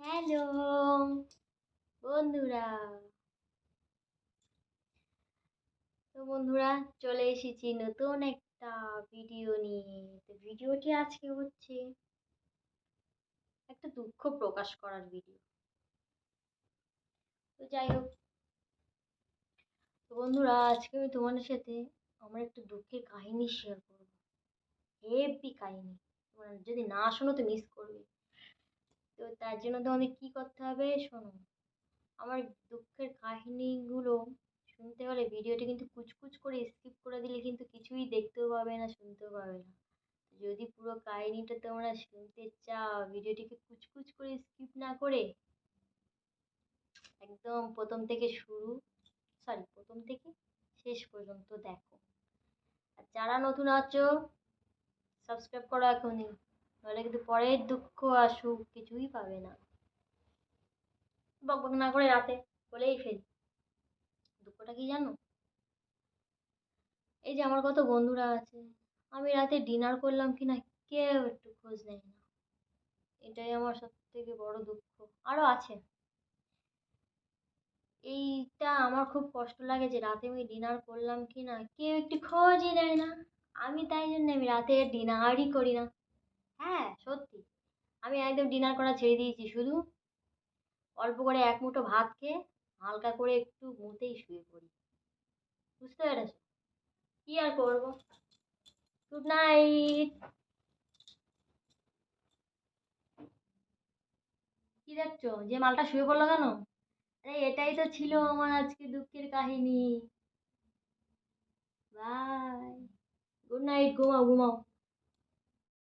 Hello, বন্ধুরা। তো বন্ধুরা, চলে এসেছি নতুন একটা ভিডিও নিয়ে। তো ভিডিওটি আজকে হচ্ছে একটা দুঃখ প্রকাশ করার ভিডিও তো যাই হোক, তো বন্ধুরা, আজকে আমি তোমাদের সাথে আমার একটা দুঃখের কাহিনী শেয়ার করব। হেভি কাহিনী। তোমরা যদি না শোনো, তো মিস করবে। তো তার জন্য তোমাদের কী করতে হবে? শোনো, আমার দুঃখের কাহিনীগুলো শুনতে হলে ভিডিওটি কিন্তু কুচকুচ করে স্কিপ করে দিলে কিন্তু কিছুই দেখতেও পাবে না, শুনতেও পাবে না। যদি পুরো কাহিনীটা তোমরা শুনতে চাও, ভিডিওটিকে কুচকুচ করে স্কিপ না করে, একদম প্রথম থেকে শুরু সরি প্রথম থেকে শেষ পর্যন্ত দেখো। আর যারা নতুন আছো সাবস্ক্রাইব করো এখনই। নাহলে কিন্তু পরের দুঃখ আর সুখ কিছুই পাবে না। বকবক না করে রাতে বলেই ফেলি। দুঃখটা কি জানো? এই যে আমার কত বন্ধুরা আছে, আমি রাতে ডিনার করলাম কি না কেউ একটু খোঁজ নেয় না। এটাই আমার সব থেকে বড় দুঃখ। আরও আছে। এইটা আমার খুব কষ্ট লাগে যে রাতে আমি ডিনার করলাম কি না কেউ একটু খোঁজই নেয় না। আমি তাই জন্য আমি রাতে ডিনারই করি না। হ্যাঁ সত্যি। আমি একদম ডিনার করা ছেড়ে দিয়েছি, শুধু অল্প করে এক মুঠো ভাত খেয়ে হালকা করে একটু মুতেই শুয়ে পড়ি। বুঝতে পেরেছ? কী আর করব? গুড নাইট কি দেখছ? যে মালটা শুয়ে পড়ল কেন? আরে, এটাই তো ছিল আমার আজকে দুঃখের কাহিনী। বাই গুড নাইট ঘুমাও ঘুমাও।